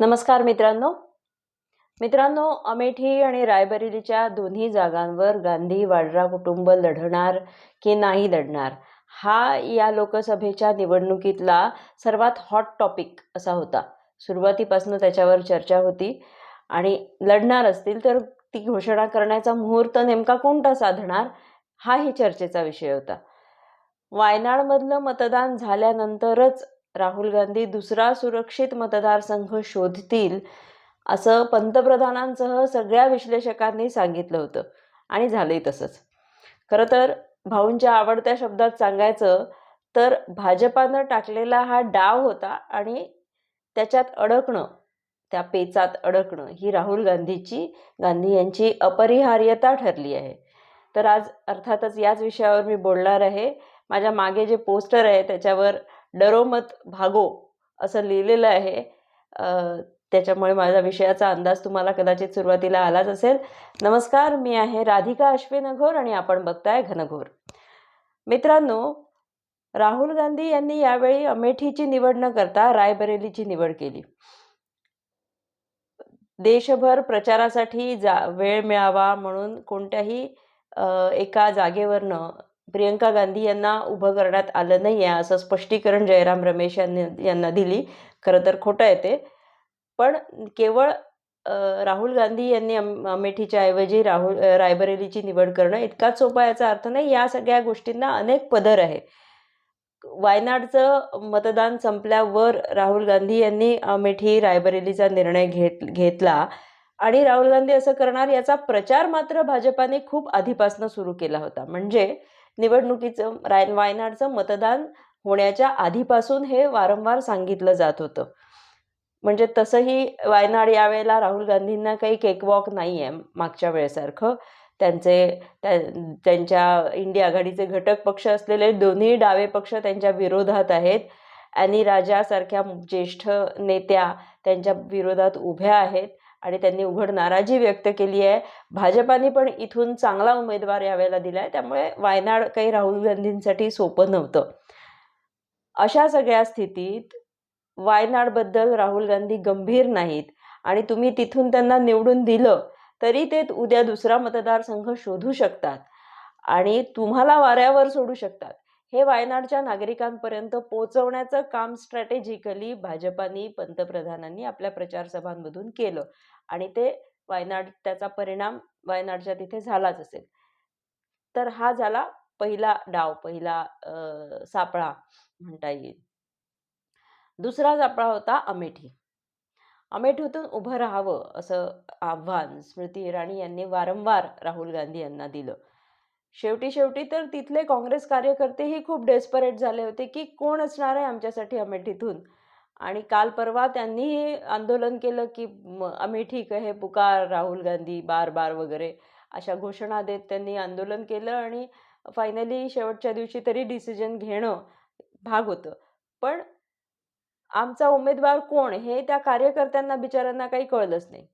नमस्कार मित्रांनो. मित्रांनो अमेठी आणि रायबरेलीच्या दोन्ही जागांवर गांधी वाड्रा कुटुंब लढणार की नाही लढणार? हा या लोकसभेच्या निवडणुकीतला सर्वात हॉट टॉपिक असा होता. सुरुवातीपासून त्याच्यावर चर्चा होती आणि लढणार असतील तर ती घोषणा करण्याचा मुहूर्त नेमका कोणता साधणार? हाही चर्चेचा विषय होता. वायनाडमधलं मतदान झाल्यानंतरच राहुल गांधी दुसरा सुरक्षित मतदारसंघ शोधतील असं पंतप्रधानांसह सगळ्या विश्लेषकांनी सांगितलं होतं. आणि झालंही तसंच. खरं तर भाऊंच्या आवडत्या शब्दात सांगायचं तर भाजपानं टाकलेला हा डाव होता आणि त्याच्यात अडकणं त्या पेचात अडकणं ही राहुल गांधीची गांधी यांची अपरिहार्यता ठरली आहे. तर आज अर्थातच याच विषयावर मी बोलणार आहे. माझ्या मागे जे पोस्टर आहे त्याच्यावर डरोमत भागो असं लिहिलेलं आहे. त्याच्यामुळे माझ्या विषयाचा अंदाज तुम्हाला कदाचित सुरुवातीला आलाच असेल. नमस्कार मी आहे राधिका अश्विनघोर आणि आपण बघताय घनघोर. मित्रांनो राहुल गांधी यांनी यावेळी अमेठीची निवड न करता रायबरेलीची निवड केली. देशभर प्रचारासाठी जा वेळ मिळावा म्हणून कोणत्याही एका जागेवरनं प्रियंका गांधी यांना उभं करण्यात आलं नाही आहे असं स्पष्टीकरण जयराम रमेश यांनी यांना दिली. खरं तर खोटं आहे ते. पण केवळ राहुल गांधी यांनी अमेठीच्या ऐवजी राहुल रायबरेलीची निवड करणं इतकाच सोपा याचा अर्थ नाही. या सगळ्या गोष्टींना अनेक पदर आहे वायनाडचं मतदान संपल्यावर राहुल गांधी यांनी अमेठी रायबरेलीचा निर्णय घेत घेतला. आणि राहुल गांधी असं करणार याचा प्रचार मात्र भाजपाने खूप आधीपासून सुरू केला होता. म्हणजे निवडणुकीचं राय वायनाडचं मतदान होण्याच्या आधीपासून हे वारंवार सांगितलं जात होतं. म्हणजे तसंही वायनाड यावेळेला राहुल गांधींना काही केकवॉक नाही आहे मागच्या वेळेसारखं. त्यांचे त्यांच्या इंडिया आघाडीचे घटक पक्ष असलेले दोन्ही डावे पक्ष त्यांच्या विरोधात आहेत. आणि राजासारख्या ज्येष्ठ नेत्या त्यांच्या विरोधात उभ्या आहेत. आणि त्यांनी उघड नाराजी व्यक्त केली आहे. भाजपाने पण इथून चांगला उमेदवार यावेळेला दिला आहे त्यामुळे वायनाड काही राहुल गांधींसाठी सोपं नव्हतं. अशा सगळ्या स्थितीत वायनाडबद्दल राहुल गांधी गंभीर नाहीत आणि तुम्ही तिथून त्यांना निवडून दिलं तरी ते उद्या दुसरा मतदारसंघ शोधू शकतात आणि तुम्हाला वाऱ्यावर सोडू शकतात. हे वायनाडच्या नागरिकांपर्यंत पोहोचवण्याचं काम स्ट्रॅटेजिकली भाजपानी पंतप्रधानांनी आपल्या प्रचारसभांमधून केलं. आणि ते वायनाड त्याचा परिणाम वायनाडच्या तिथे झालाच असेल. तर हा झाला पहिला डाव पहिला सापळा म्हणता येईल. दुसरा सापळा होता अमेठी. अमेठीतून उभं राहावं असं आव्हान स्मृती इराणी यांनी वारंवार राहुल गांधी यांना दिलं. शेवटी शेवटी तर तिथले काँग्रेस कार्यकर्तेही खूप डेस्परेट झाले होते की कोण असणार आहे आमच्यासाठी अमेठीतून? आणि काल परवा त्यांनीही आंदोलन केलं की अमेठी कहे पुकार राहुल गांधी बार बार वगैरे अशा घोषणा देत त्यांनी आंदोलन केलं आणि फायनली शेवटच्या दिवशी तरी डिसिजन घेणं भाग होतं. पण आमचा उमेदवार कोण हे त्या कार्यकर्त्यांना बिचाऱ्यांना काही कळलंच नाही.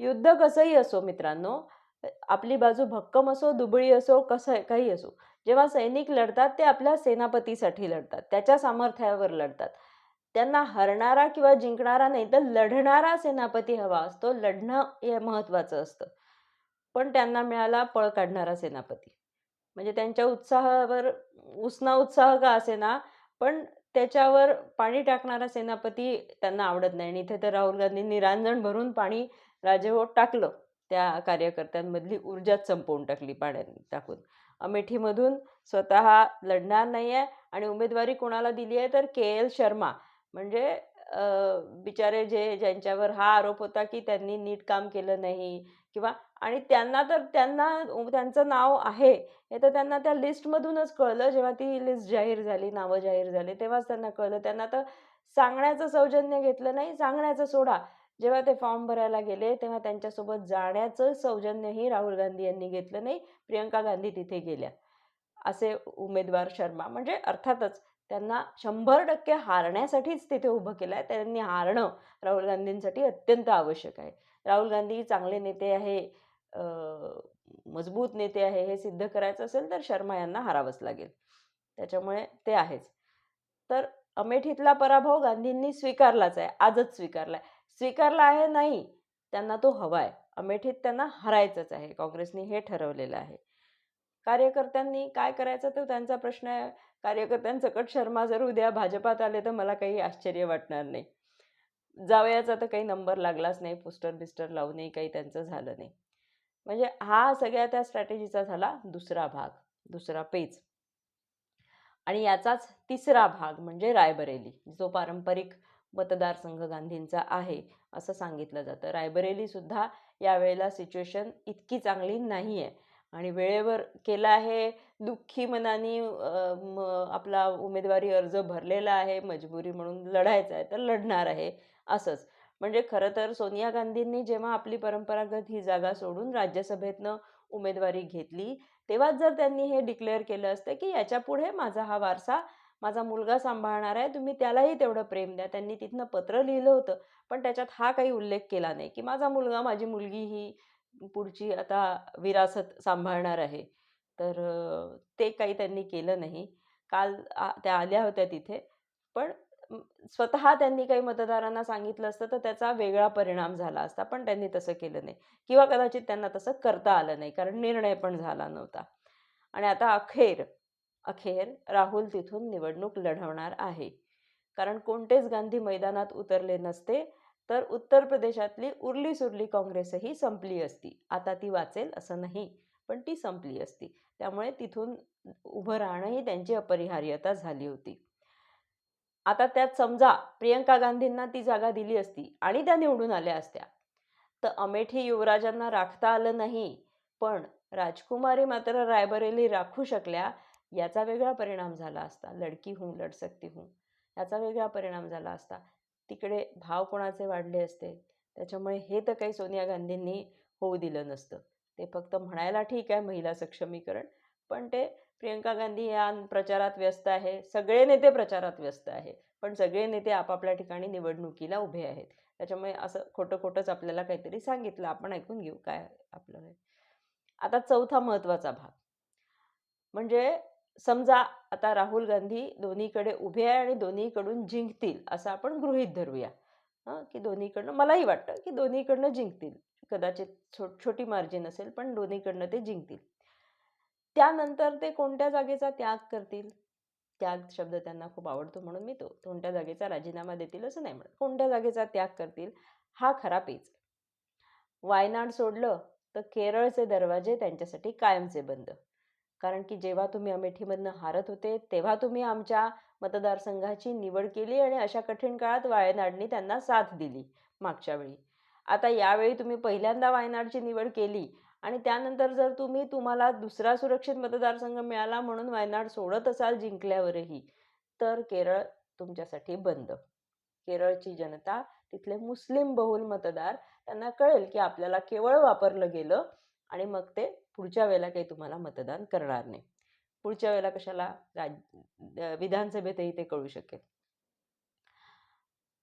युद्ध कसंही असो मित्रांनो आपली बाजू भक्कम असो दुबळी असो कसं काही असो. जेव्हा सैनिक लढतात ते आपल्या सेनापतीसाठी लढतात. त्याच्या सामर्थ्यावर लढतात. त्यांना हरणारा किंवा जिंकणारा नाही तर लढणारा सेनापती हवा असतो. लढणं हे महत्त्वाचं असतं. पण त्यांना मिळाला पळ काढणारा सेनापती. म्हणजे त्यांच्या उत्साहावर उसना उत्साह का असेना पण त्याच्यावर पाणी टाकणारा सेनापती त्यांना आवडत नाही. आणि इथे तर राहुल गांधींनी रांजण भरून पाणी राजेवर टाकलं. त्या कार्यकर्त्यांमधली ऊर्जाच संपवून टाकली पाण्याने टाकून. अमेठीमधून स्वतः लढणार नाही आहे आणि उमेदवारी कोणाला दिली आहे तर के एल शर्मा. म्हणजे बिचारे जे ज्यांच्यावर हा आरोप होता की त्यांनी नीट काम केलं नाही किंवा आणि त्यांना तर त्यांना त्यांचं नाव आहे हे तर त्यांना त्या लिस्टमधूनच कळलं. जेव्हा ती लिस्ट जाहीर झाली नावं जाहीर झाली तेव्हाच त्यांना कळलं. त्यांना तर सांगण्याचं सौजन्य घेतलं नाही सांगण्याचं सोडा. जेव्हा ते फॉर्म भरायला गेले तेव्हा त्यांच्यासोबत जाण्याचं सौजन्यही राहुल गांधी यांनी घेतलं नाही. प्रियंका गांधी तिथे गेल्या. असे उमेदवार शर्मा. म्हणजे अर्थातच त्यांना शंभर टक्के हारण्यासाठीच तिथे उभं केलं आहे त्यांनी हारणं राहुल गांधींसाठी अत्यंत आवश्यक आहे. राहुल गांधी चांगले नेते आहे मजबूत नेते आहे हे सिद्ध करायचं असेल तर शर्मा यांना हारावंच लागेल. त्याच्यामुळे ते आहेच. तर अमेठीतला पराभव गांधींनी स्वीकारलाच आहे. आजच स्वीकारलाय. स्वीकारला आहे नाही त्यांना तो हवा आहे. अमेठीत त्यांना हरायचंच आहे. काँग्रेसने हे ठरवलेलं आहे. कार्यकर्त्यांनी काय करायचं तो त्यांचा प्रश्न आहे. कार्यकर्त्यांचं कट शर्मा जर उद्या भाजपात आले तर मला काही आश्चर्य वाटणार नाही. जावयाचा तर काही नंबर लागलाच नाही. पोस्टर बिस्टर लावूनही काही त्यांचं झालं नाही. म्हणजे हा सगळ्या त्या स्ट्रॅटेजीचा झाला दुसरा भाग दुसरा पेज आणि याचाच तिसरा भाग म्हणजे रायबरेली जो पारंपरिक मतदारसंघ गांधींचा आहे असं सांगितलं जातं. रायबरेलीसुद्धा यावेळेला सिच्युएशन इतकी चांगली नाही आहे आणि वेळेवर केला आहे दुःखी मनाने आपला उमेदवारी अर्ज भरलेला आहे मजबुरी म्हणून लढायचा आहे तर लढणार आहे असंच. म्हणजे खरं तर सोनिया गांधींनी जेव्हा आपली परंपरागत ही जागा सोडून राज्यसभेतनं उमेदवारी घेतली तेव्हाच जर त्यांनी हे डिक्लेअर केलं असतं की याच्यापुढे माझा हा वारसा माझा मुलगा सांभाळणार आहे तुम्ही त्यालाही तेवढं प्रेम द्या. त्यांनी तिथनं पत्र लिहिलं होतं पण त्याच्यात हा काही उल्लेख केला नाही की माझा मुलगा माझी मुलगी ही पुढची आता विरासत सांभाळणार आहे. तर ते काही त्यांनी केलं नाही. काल आ- त्या आल्या होत्या तिथे पण स्वतः त्यांनी काही मतदारांना सांगितलं असतं तर त्याचा वेगळा परिणाम झाला असता पण त्यांनी तसं केलं नाही. किंवा कदाचित त्यांना तसं करता आलं नाही कारण निर्णय पण झाला नव्हता. आणि आता अखेर अखेर राहुल तिथून निवडणूक लढवणार आहे. कारण कोणतेच गांधी मैदानात उतरले नसते तर उत्तर प्रदेशातली उरली सुरली काँग्रेसही संपली असती. आता ती वाचेल असं नाही पण ती संपली असती. त्यामुळे तिथून उभं राहणंही त्यांची अपरिहार्यता झाली होती. आता त्यात समजा प्रियंका गांधींना ती जागा दिली असती आणि त्या निवडून आल्या असत्या. तर अमेठी युवराजांना राखता आलं नाही पण राजकुमारी मात्र रायबरेली राखू शकल्या याचा वेगळा परिणाम झाला असता. लडकी हूं लढ सकती हूं याचा वेगळा परिणाम झाला असता. तिकडे भाव कोणाचे वाढले असते? त्याच्यामुळे हे तर काही सोनिया गांधींनी होऊ दिलं नसतं. ते फक्त म्हणायला ठीक आहे महिला सक्षमीकरण पण ते प्रियंका गांधी या प्रचारात व्यस्त आहे. सगळे नेते प्रचारात व्यस्त आहे. पण सगळे नेते आपापल्या ठिकाणी निवडणुकीला उभे आहेत. त्याच्यामुळे असं खोटं खोटंच आपल्याला काहीतरी सांगितलं. आपण ऐकून घेऊ काय आपलं. आता चौथा महत्त्वाचा भाग. म्हणजे समजा आता राहुल गांधी दोन्हीकडे उभे आहे आणि दोन्हीकडून जिंकतील असं आपण गृहीत धरूया. हां की दोन्हीकडनं मलाही वाटतं की दोन्हीकडनं जिंकतील. कदाचित छो छोटी मार्जिन असेल पण दोन्हीकडनं ते जिंकतील. त्यानंतर ते कोणत्या जागेचा त्याग करतील? त्याग शब्द त्यांना खूप आवडतो म्हणून मी तो कोणत्या जागेचा राजीनामा देतील असं नाही म्हणत. कोणत्या जागेचा त्याग करतील? हा खरा पेच. वायनाड सोडलं तर केरळचे दरवाजे त्यांच्यासाठी कायमचे बंद. कारण की जेव्हा तुम्ही अमेठीमधनं हारत होते तेव्हा तुम्ही आमच्या मतदारसंघाची निवड केली आणि अशा कठीण काळात वायनाडनी त्यांना साथ दिली मागच्या वेळी. आता यावेळी तुम्ही पहिल्यांदा वायनाडची निवड केली आणि त्यानंतर जर तुम्ही तुम्हाला दुसरा सुरक्षित मतदारसंघ मिळाला म्हणून वायनाड सोडत असाल जिंकल्यावरही तर केरळ तुमच्यासाठी बंद. केरळची जनता तिथले मुस्लिम बहुल मतदार त्यांना कळेल की आपल्याला केवळ वापरलं गेलं आणि मग ते पुढच्या वेळेला काही तुम्हाला मतदान करणार नाही. पुढच्या वेळेला कशाला राज विधानसभेतही ते कळू शकेल.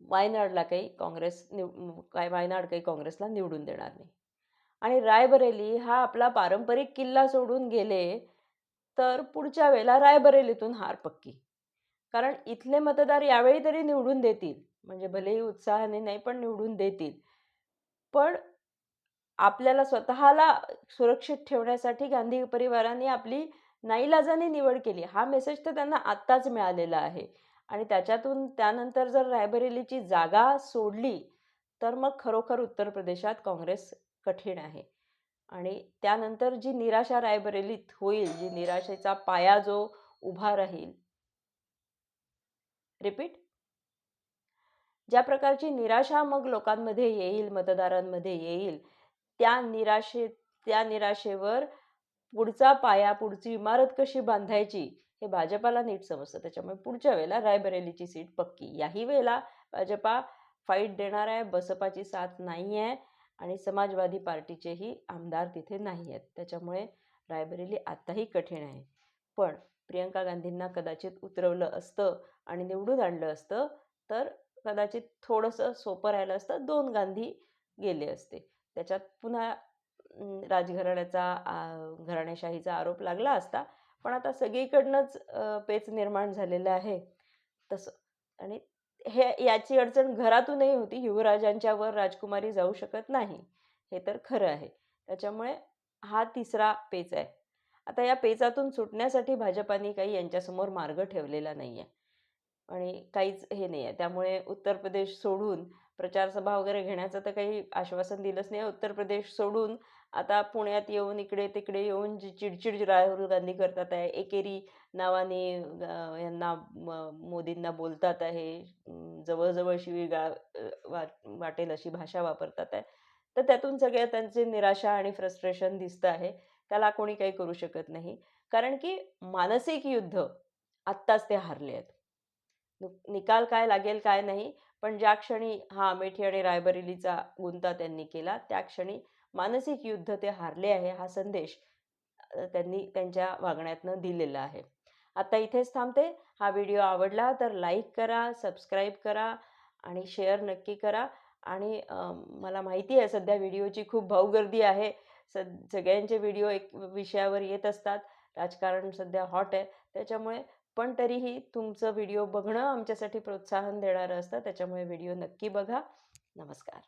वायनाडला काही काँग्रेस निव काय वायनाड काही काँग्रेसला निवडून देणार नाही. आणि रायबरेली हा आपला पारंपरिक किल्ला सोडून गेले तर पुढच्या वेळेला रायबरेलीतून हार पक्की. कारण इथले मतदार यावेळी तरी निवडून देतील. म्हणजे भलेही उत्साहाने नाही पण निवडून देतील. पण आपल्याला स्वतःला सुरक्षित ठेवण्यासाठी गांधी परिवाराने आपली नाईलाजाने निवड केली. हा मेसेज तर त्यांना आत्ताच मिळालेला आहे. आणि त्याच्यातून त्यानंतर जर रायबरेलीची जागा सोडली तर मग खरोखर उत्तर प्रदेशात काँग्रेस कठीण आहे. आणि त्यानंतर जी निराशा रायबरेलीत होईल जी निराशेचा पाया जो उभा राहील. रिपीट ज्या प्रकारची निराशा मग लोकांमध्ये येईल मतदारांमध्ये येईल त्या निराशे त्या निराशेवर पुढचा पाया पुढची इमारत कशी बांधायची हे भाजपाला नीट समजतं. त्याच्यामुळे पुढच्या वेळेला रायबरेलीची सीट पक्की. याही वेळेला भाजपा फाईट देणार आहे बसपाची साथ नाही आहे आणि समाजवादी पार्टीचेही आमदार तिथे नाही आहेत. त्याच्यामुळे रायबरेली आत्ताही कठीण आहे. पण प्रियंका गांधींना कदाचित उतरवलं असतं आणि निवडून आणलं असतं तर कदाचित थोडंसं सोपं राहिलं असतं. दोन गांधी गेले असते. त्याच्यात पुन्हा राजघराण्याचा घराण्याशाहीचा घराणेशाहीचा आरोप लागला असता पण आता सगळीकडनंच पेच निर्माण झालेलं आहे. तसं आणि हे याची अडचण घरातूनही होती. युवराजांच्यावर राजकुमारी जाऊ शकत नाही. हे तर खरं आहे. त्याच्यामुळे हा तिसरा पेच आहे. आता या पेचातून सुटण्यासाठी भाजपाने काही यांच्यासमोर मार्ग ठेवलेला नाही आहे आणि काहीच हे नाही आहे त्यामुळे उत्तर प्रदेश सोडून प्रचारसभा वगैरे घेण्याचं तर काही आश्वासन दिलंच नाही. उत्तर प्रदेश सोडून आता पुण्यात येऊन इकडे तिकडे येऊन जी चिडचिड राहुल गांधी करतात आहे एकेरी नावाने यांना मोदींना बोलतात आहे जवळजवळ शिवीगाळ अं, वाट वाटेल अशी भाषा वापरतात आहे. तर त्यातून सगळ्या त्यांची निराशा आणि फ्रस्ट्रेशन दिसतं आहे. त्याला कोणी काही करू शकत नाही. कारण की मानसिक युद्ध आत्ताच ते हारले आहेत. निकाल काय लागेल काय नाही. पण ज्या क्षणी हा अमेठी आणि रायबरेलीचा गुंता त्यांनी केला त्या क्षणी मानसिक युद्ध ते हारले आहे हा संदेश त्यांनी त्यांच्या वागण्यातनं दिलेला आहे. आता इथेच थांबते. हा व्हिडिओ आवडला तर लाईक करा सबस्क्राईब करा आणि शेअर नक्की करा. आणि मला माहिती आहे सध्या व्हिडिओची खूप भाऊगर्दी आहे. स सगळ्यांचे व्हिडिओ एक विषयावर येत असतात. राजकारण सध्या हॉट आहे. त्याच्यामुळे पण तरीही तुमचं व्हिडिओ बघणं आमच्यासाठी प्रोत्साहन देणारं असतं. त्याच्यामुळे व्हिडिओ नक्की बघा. नमस्कार.